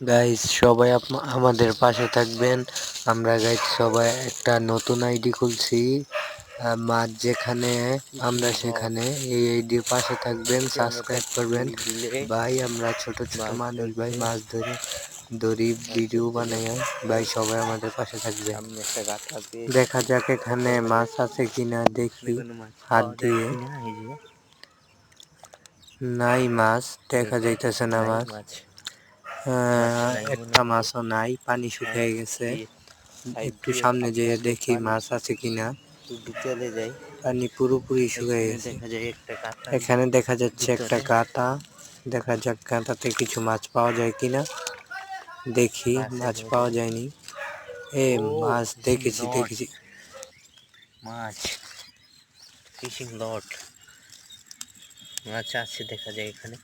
Guys সবাই আমাদের পাশে থাকবেন। আমরা গাইজ সবাই একটা নতুন আইডি খুলছি। মাছ যেখানে আমরা সেখানে এই আইডির পাশে থাকবেন সাবস্ক্রাইব করবেন। ভাই আমরা ছোট ছোট মানুষ ভাই মাছ ধরে ধরি ভিডিও বানাই। ভাই সবাই আমাদের পাশে থাকবে দেখা যাক এখানে মাছ আছে কিনা দেখি। হাত দিয়ে। নাই মাছ দেখা যাইতেছে না মাছ। একটা মাছও নাই পানি শুকিয়ে গেছে। একটু সামনে যেয়ে দেখি মাছ আছে কিনা। একটু বিকেলে যাই। পানি পুরোপুরি শুকিয়ে গেছে। কাঁটা এখানে দেখা যাচ্ছে একটা। গাতা দেখা যাক গাতাতে কিছু মাছ পাওয়া যায় কিনা। দেখি মাছ পাওয়া যায়নি। এ মাছ দেখেছি দেখেছি। মাছ ফিশিং লট। মাছ আছে দেখা যায় এখানে।